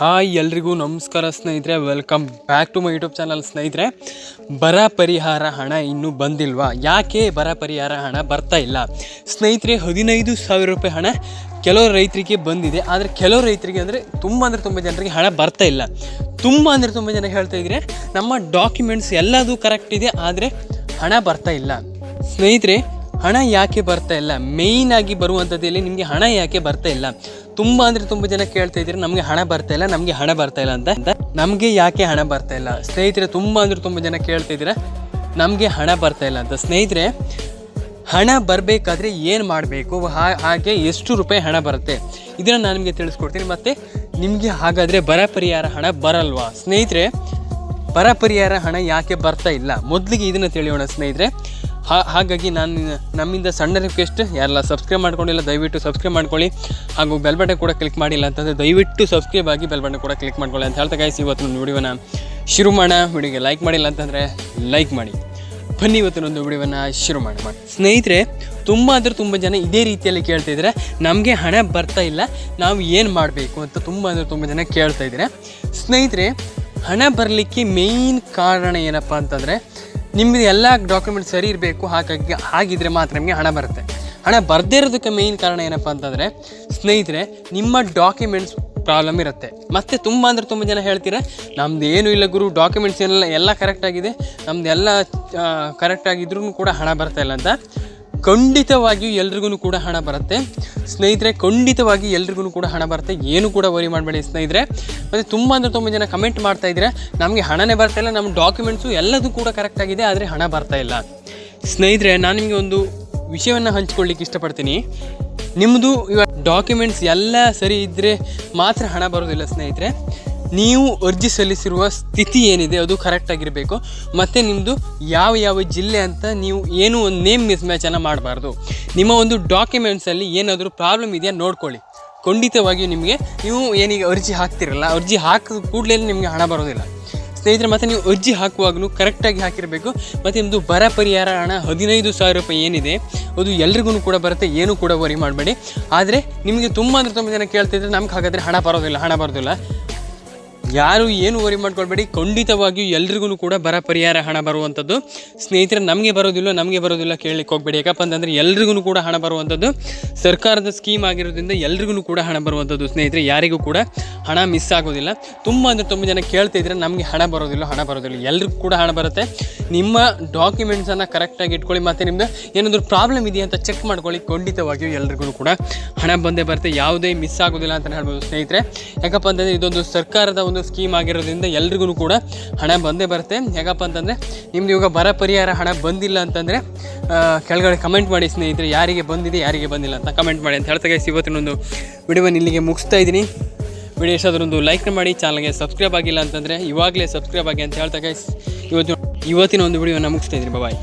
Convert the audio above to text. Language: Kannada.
ಹಾಯ್ ಎಲ್ರಿಗೂ ನಮಸ್ಕಾರ ಸ್ನೇಹಿತರೆ welcome back to my YouTube channel ಸ್ನೇಹಿತರೆ. ಬರ ಪರಿಹಾರ ಹಣ ಇನ್ನೂ ಬಂದಿಲ್ವಾ? ಯಾಕೆ ಬರ ಪರಿಹಾರ ಹಣ ಬರ್ತಾ ಇಲ್ಲ? ಸ್ನೇಹಿತರೆ, ಹದಿನೈದು ಸಾವಿರ ರೂಪಾಯಿ ಹಣ ಕೆಲವು ರೈತರಿಗೆ ಬಂದಿದೆ. ಆದರೆ ಕೆಲವು ರೈತರಿಗೆ ಅಂದರೆ ತುಂಬ ಅಂದರೆ ತುಂಬ ಜನರಿಗೆ ಹಣ ಬರ್ತಾ ಇಲ್ಲ. ತುಂಬ ಅಂದರೆ ತುಂಬ ಜನ ಹೇಳ್ತಾ ಇದ್ರೆ, ನಮ್ಮ ಡಾಕ್ಯುಮೆಂಟ್ಸ್ ಎಲ್ಲದೂ ಕರೆಕ್ಟ್ ಇದೆ, ಆದರೆ ಹಣ ಬರ್ತಾ ಇಲ್ಲ. ಸ್ನೇಹಿತರೆ ಹಣ ಯಾಕೆ ಬರ್ತಾ ಇಲ್ಲ? ಮೇಯ್ನ್ ಆಗಿ ಬರುವಂಥದ್ದಲ್ಲಿ ನಿಮಗೆ ಹಣ ಯಾಕೆ ಬರ್ತಾ ಇಲ್ಲ? ತುಂಬ ಅಂದರೆ ತುಂಬ ಜನ ಕೇಳ್ತಾ ಇದ್ದೀರಿ, ನಮಗೆ ಹಣ ಬರ್ತಾ ಇಲ್ಲ, ನಮಗೆ ಹಣ ಬರ್ತಾ ಇಲ್ಲ ಅಂತ. ನಮಗೆ ಯಾಕೆ ಹಣ ಬರ್ತಾ ಇಲ್ಲ? ಸ್ನೇಹಿತರೆ, ತುಂಬ ಅಂದರೆ ತುಂಬ ಜನ ಕೇಳ್ತಾ ಇದ್ದೀರ, ನಮಗೆ ಹಣ ಬರ್ತಾ ಇಲ್ಲ ಅಂತ. ಸ್ನೇಹಿತರೆ, ಹಣ ಬರಬೇಕಾದ್ರೆ ಏನು ಮಾಡಬೇಕು? ಹಾಗೆ ಎಷ್ಟು ರೂಪಾಯಿ ಹಣ ಬರುತ್ತೆ? ಇದನ್ನು ನಾನು ನಿಮಗೆ ತಿಳಿಸ್ಕೊಡ್ತೀನಿ. ಮತ್ತು ನಿಮಗೆ ಹಾಗಾದರೆ ಬರ ಪರಿಹಾರ ಹಣ ಬರಲ್ವಾ? ಸ್ನೇಹಿತರೆ, ಬರ ಪರಿಹಾರ ಹಣ ಯಾಕೆ ಬರ್ತಾ ಇಲ್ಲ? ಮೊದಲಿಗೆ ಇದನ್ನು ತಿಳಿಯೋಣ ಸ್ನೇಹಿತರೆ. ಹಾಗಾಗಿ ನಾನು ನಮ್ಮಿಂದ ಸಣ್ಣ ರಿಕ್ವೆಸ್ಟ್ ಯಾರೆಲ್ಲ ಸಬ್ಸ್ಕ್ರೈಬ್ ಮಾಡ್ಕೊಂಡಿಲ್ಲ, ದಯವಿಟ್ಟು ಸಬ್ಸ್ಕ್ರೈಬ್ ಮಾಡ್ಕೊಳ್ಳಿ. ಹಾಗೂ ಬೆಲ್ ಬಟನ್ ಕೂಡ ಕ್ಲಿಕ್ ಮಾಡಿಲ್ಲ ಅಂತಂದರೆ ದಯವಿಟ್ಟು ಸಬ್ಸ್ಕ್ರೈಬ್ ಆಗಿ ಬೆಲ್ ಬಟನ್ ಕೂಡ ಕ್ಲಿಕ್ ಮಾಡ್ಕೊಳ್ಳಿ ಅಂತ ಹೇಳ್ತಾ ಗಾಯ್ಸ್ ಇವತ್ತು ವಿಡಿಯೋನ ಶುರು ಮಾಡೋಣ. ವಿಡಿಯೋಗೆ ಲೈಕ್ ಮಾಡಿಲ್ಲ ಅಂತಂದರೆ ಲೈಕ್ ಮಾಡಿ. ಬನ್ನಿ ಇವತ್ತಿನೊಂದು ವಿಡಿಯೋವನ್ನು ಶುರು ಮಾಡೋಣ. ಸ್ನೇಹಿತರೆ, ತುಂಬ ಅಂದರೆ ತುಂಬ ಜನ ಇದೇ ರೀತಿಯಲ್ಲಿ ಕೇಳ್ತಾ ಇದ್ದಾರೆ. ನಮಗೆ ಹಣ ಬರ್ತಾ ಇಲ್ಲ, ನಾವು ಏನು ಮಾಡಬೇಕು ಅಂತ ತುಂಬ ಅಂದರೆ ತುಂಬ ಜನ ಕೇಳ್ತಾ ಇದ್ದಾರೆ. ಸ್ನೇಹಿತರೆ, ಹಣ ಬರಲಿಕ್ಕೆ ಮೇಯ್ನ್ ಕಾರಣ ಏನಪ್ಪ ಅಂತಂದರೆ ನಿಮ್ಮದು ಎಲ್ಲ ಡಾಕ್ಯುಮೆಂಟ್ ಸರಿ ಇರಬೇಕು, ಹಾಗಾಗಿ ಹಾಗಿದ್ರೆ ಮಾತ್ರ ನಿಮಗೆ ಹಣ ಬರುತ್ತೆ. ಹಣ ಬರದೇ ಇರೋದಕ್ಕೆ ಮೇಯ್ನ್ ಕಾರಣ ಏನಪ್ಪ ಅಂತಂದರೆ, ಸ್ನೇಹಿತರೆ, ನಿಮ್ಮ ಡಾಕ್ಯುಮೆಂಟ್ಸ್ ಪ್ರಾಬ್ಲಮ್ ಇರುತ್ತೆ. ಮತ್ತು ತುಂಬ ಅಂದರೆ ತುಂಬ ಜನ ಹೇಳ್ತೀರಾ, ನಮ್ದು ಏನೂ ಇಲ್ಲ ಗುರು ಡಾಕ್ಯುಮೆಂಟ್ಸ್ ಎಲ್ಲ ಎಲ್ಲ ಕರೆಕ್ಟ್ ಆಗಿದೆ. ನಮ್ದು ಎಲ್ಲ ಕರೆಕ್ಟ್ ಆಗಿದ್ರೂ ಕೂಡ ಹಣ ಬರ್ತಾ ಇಲ್ಲ ಅಂತ. ಖಂಡಿತವಾಗಿಯೂ ಎಲ್ರಿಗೂ ಕೂಡ ಹಣ ಬರುತ್ತೆ. ಸ್ನೇಹಿತರೆ, ಖಂಡಿತವಾಗಿ ಎಲ್ರಿಗೂ ಕೂಡ ಹಣ ಬರುತ್ತೆ. ಏನು ಕೂಡ ವರಿ ಮಾಡಬೇಡಿ ಸ್ನೇಹಿತರೆ. ಮತ್ತು ತುಂಬ ಅಂದರೆ ತುಂಬ ಜನ ಕಮೆಂಟ್ ಮಾಡ್ತಾ ಇದ್ದಾರೆ ನಮಗೆ ಹಣನೇ ಬರ್ತಾ ಇಲ್ಲ ನಮ್ಮ ಡಾಕ್ಯುಮೆಂಟ್ಸು ಎಲ್ಲದೂ ಕೂಡ ಕರೆಕ್ಟ್ ಆಗಿದೆ, ಆದರೆ ಹಣ ಬರ್ತಾ ಇಲ್ಲ. ಸ್ನೇಹಿತರೆ, ನಾನು ನಿಮಗೆ ಒಂದು ವಿಷಯವನ್ನು ಹಂಚ್ಕೊಳ್ಳಿಕ್ಕೆ ಇಷ್ಟಪಡ್ತೀನಿ. ನಿಮ್ಮದು ಇವಾಗ ಡಾಕ್ಯುಮೆಂಟ್ಸ್ ಎಲ್ಲ ಸರಿ ಇದ್ದರೆ ಮಾತ್ರ ಹಣ ಬರೋದಿಲ್ಲ ಸ್ನೇಹಿತರೆ. ನೀವು ಅರ್ಜಿ ಸಲ್ಲಿಸಿರುವ ಸ್ಥಿತಿ ಏನಿದೆ ಅದು ಕರೆಕ್ಟಾಗಿರಬೇಕು ಮತ್ತು ನಿಮ್ಮದು ಯಾವ ಯಾವ ಜಿಲ್ಲೆ ಅಂತ ನೀವು ಏನೂ ಒಂದು ನೇಮ್ ಮಿಸ್ ಮ್ಯಾಚನ್ನು ಮಾಡಬಾರ್ದು. ನಿಮ್ಮ ಒಂದು ಡಾಕ್ಯುಮೆಂಟ್ಸಲ್ಲಿ ಏನಾದರೂ ಪ್ರಾಬ್ಲಮ್ ಇದೆಯಾ ನೋಡ್ಕೊಳ್ಳಿ. ಖಂಡಿತವಾಗಿಯೂ ನಿಮಗೆ ನೀವು ಏನೀಗ ಅರ್ಜಿ ಹಾಕ್ತಿರಲ್ಲ, ಅರ್ಜಿ ಹಾಕಿದ ಕೂಡಲೇ ನಿಮಗೆ ಹಣ ಬರೋದಿಲ್ಲ. ಸ್ನೇಹಿತರೆ, ಮತ್ತು ನೀವು ಅರ್ಜಿ ಹಾಕುವಾಗಲೂ ಕರೆಕ್ಟಾಗಿ ಹಾಕಿರಬೇಕು. ಮತ್ತು ನಿಮ್ಮದು ಬರ ಪರಿಹಾರ ಹಣ ಹದಿನೈದು ಸಾವಿರ ರೂಪಾಯಿ ಏನಿದೆ, ಅದು ಎಲ್ರಿಗೂ ಕೂಡ ಬರುತ್ತೆ, ಏನೂ ಕೂಡ ವರಿ ಮಾಡಬೇಡಿ. ಆದರೆ ನಿಮಗೆ ತುಂಬ ಅಂದರೆ ತುಂಬ ಜನ ಕೇಳ್ತಿದ್ರೆ ನಮ್ಗೆ ಹಾಗಾದರೆ ಹಣ ಬರೋದಿಲ್ಲ ಹಣ ಬರೋದಿಲ್ಲ. ಯಾರು ಏನು ವರಿ ಮಾಡ್ಕೊಳ್ಬೇಡಿ, ಖಂಡಿತವಾಗಿಯೂ ಎಲ್ರಿಗೂ ಕೂಡ ಬರ ಪರಿಹಾರ ಹಣ ಬರುವಂಥದ್ದು ಸ್ನೇಹಿತರೆ, ನಮಗೆ ಬರೋದಿಲ್ಲ ನಮಗೆ ಬರೋದಿಲ್ಲ ಕೇಳಲಿಕ್ಕೆ ಹೋಗಬೇಡಿ. ಯಾಕಪ್ಪ ಅಂತಂದರೆ ಎಲ್ರಿಗೂ ಕೂಡ ಹಣ ಬರುವಂಥದ್ದು ಸರ್ಕಾರದ ಸ್ಕೀಮ್ ಆಗಿರೋದ್ರಿಂದ ಎಲ್ರಿಗೂ ಕೂಡ ಹಣ ಬರುವಂಥದ್ದು ಸ್ನೇಹಿತರೆ. ಯಾರಿಗೂ ಕೂಡ ಹಣ ಮಿಸ್ ಆಗೋದಿಲ್ಲ. ತುಂಬ ಅಂದರೆ ತುಂಬ ಜನ ಕೇಳ್ತಾ ಇದ್ರೆ ನಮಗೆ ಹಣ ಬರೋದಿಲ್ಲ ಹಣ ಬರೋದಿಲ್ಲ. ಎಲ್ರಿಗೂ ಕೂಡ ಹಣ ಬರುತ್ತೆ. ನಿಮ್ಮ ಡಾಕ್ಯುಮೆಂಟ್ಸನ್ನು ಕರೆಕ್ಟಾಗಿ ಇಟ್ಕೊಳ್ಳಿ. ಮತ್ತು ನಿಮ್ಮದು ಏನಾದರೂ ಪ್ರಾಬ್ಲಮ್ ಇದೆಯಾ ಅಂತ ಚೆಕ್ ಮಾಡ್ಕೊಳ್ಳಿ. ಖಂಡಿತವಾಗಿಯೂ ಎಲ್ರಿಗೂ ಕೂಡ ಹಣ ಬಂದೇ ಬರುತ್ತೆ. ಯಾವುದೇ ಮಿಸ್ ಆಗೋದಿಲ್ಲ ಅಂತ ಹೇಳ್ಬೋದು ಸ್ನೇಹಿತರೆ. ಯಾಕಪ್ಪ ಅಂತಂದರೆ ಇದೊಂದು ಸರ್ಕಾರದ ಒಂದು ಸ್ಕೀಮ್ ಆಗಿರೋದ್ರಿಂದ ಎಲ್ರಿಗೂ ಕೂಡ ಹಣ ಬಂದೇ ಬರುತ್ತೆ. ಯಾಕಪ್ಪ ಅಂತಂದರೆ, ನಿಮ್ದು ಇವಾಗ ಬರ ಪರಿಹಾರ ಹಣ ಬಂದಿಲ್ಲ ಅಂತಂದರೆ ಕೆಳಗಡೆ ಕಮೆಂಟ್ ಮಾಡಿ ಸ್ನೇಹಿತರೆ, ಯಾರಿಗೆ ಬಂದಿದೆ, ಯಾರಿಗೆ ಬಂದಿಲ್ಲ ಅಂತ ಕಮೆಂಟ್ ಮಾಡಿ ಅಂತ ಹೇಳ್ತಾ ಇವತ್ತಿನ ಒಂದು ವಿಡಿಯೋವನ್ನು ಇಲ್ಲಿಗೆ ಮುಗಿಸ್ತಾ ಇದ್ದೀನಿ. ವಿಡಿಯೋ ಇಷ್ಟ ಒಂದು ಲೈಕ್ ಮಾಡಿ ಚಾನಲ್ಗೆ ಸಬ್ಸ್ಕ್ರೈಬ್ ಆಗಿಲ್ಲ ಅಂತಂದರೆ, ಇವಾಗಲೇ ಸಬ್ಸ್ಕ್ರೈಬ್ ಆಗಿ ಅಂತ ಹೇಳ್ತಾ ಗೈಸ್ ಇವತ್ತು ಇವತ್ತಿನ ಒಂದು ವಿಡಿಯೋನ ಮುಗಿಸ್ತಾ ಇದ್ದೀನಿ. ಬಾಯ್